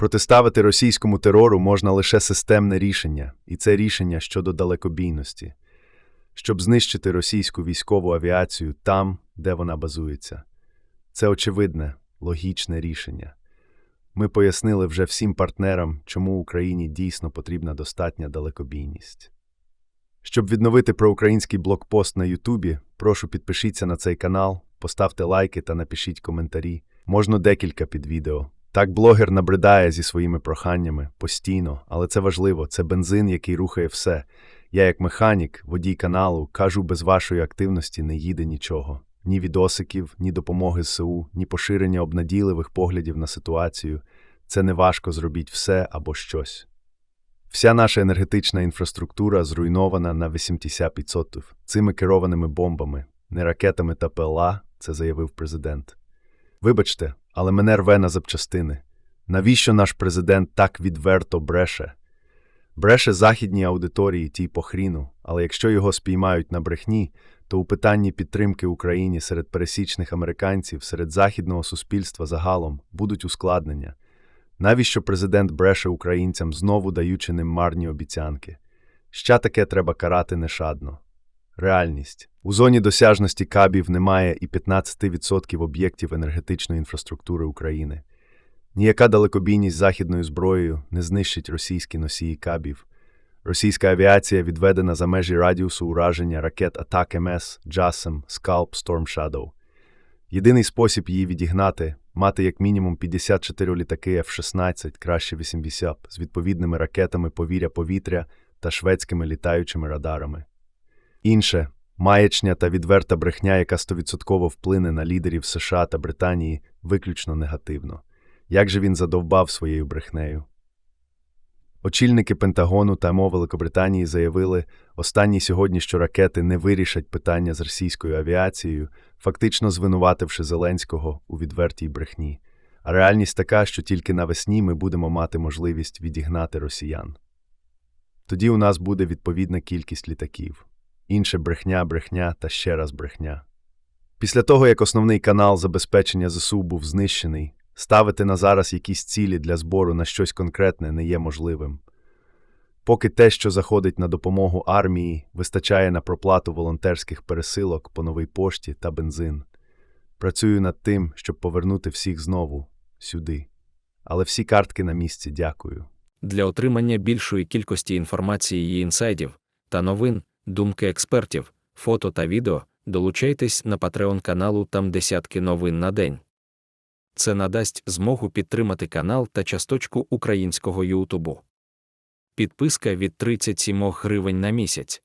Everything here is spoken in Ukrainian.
Протиставити російському терору можна лише системне рішення, і це рішення щодо далекобійності, щоб знищити російську військову авіацію там, де вона базується. Це очевидне, логічне рішення. Ми пояснили вже всім партнерам, чому Україні дійсно потрібна достатня далекобійність. Щоб відновити проукраїнський блокпост на Ютубі, прошу підпишіться на цей канал, поставте лайки та напишіть коментарі. Можна декілька під відео. Так блогер набридає зі своїми проханнями постійно, але це важливо, це бензин, який рухає все. Я, як механік, водій каналу, кажу, без вашої активності не їде нічого. Ні відосиків, ні допомоги ЗСУ, ні поширення обнадійливих поглядів на ситуацію. Це не важко зробіть все або щось. Вся наша енергетична інфраструктура зруйнована на 80% цими керованими бомбами, не ракетами та ПЛА, це заявив президент. Вибачте, але мене рве на запчастини. Навіщо наш президент так відверто бреше? Бреше західній аудиторії тій по хріну, але якщо його спіймають на брехні, то у питанні підтримки Україні серед пересічних американців, серед західного суспільства загалом будуть ускладнення. Навіщо президент бреше українцям, знову даючи ним марні обіцянки? Ще таке треба карати нешадно. Реальність. У зоні досяжності кабів немає і 15% об'єктів енергетичної інфраструктури України. Ніяка далекобійність західною зброєю не знищить російські носії кабів. Російська авіація відведена за межі радіусу ураження ракет атак МС, JASM, Scalp, Storm Shadow. Єдиний спосіб її відігнати мати як мінімум 54 літаки F-16, краще 80, з відповідними ракетами повіря-повітря та шведськими літаючими радарами. Інше маячня та відверта брехня, яка стовідсотково вплине на лідерів США та Британії, виключно негативно. Як же він задовбав своєю брехнею? Очільники Пентагону та МО Великобританії заявили останні сьогодні, що ракети не вирішать питання з російською авіацією, фактично звинувативши Зеленського у відвертій брехні. А реальність така, що тільки навесні ми будемо мати можливість відігнати росіян. Тоді у нас буде відповідна кількість літаків. Інше брехня, брехня та ще раз брехня. Після того, як основний канал забезпечення ЗСУ був знищений, ставити на зараз якісь цілі для збору на щось конкретне не є можливим. Поки те, що заходить на допомогу армії, вистачає на проплату волонтерських пересилок по новій пошті та бензин. Працюю над тим, щоб повернути всіх знову сюди. Але всі картки на місці дякую. Для отримання більшої кількості інформації і інсайдів та новин, думки експертів, фото та відео, долучайтесь на Patreon каналу там десятки новин на день. Це надасть змогу підтримати канал та часточку українського Ютубу. Підписка від 37 гривень на місяць.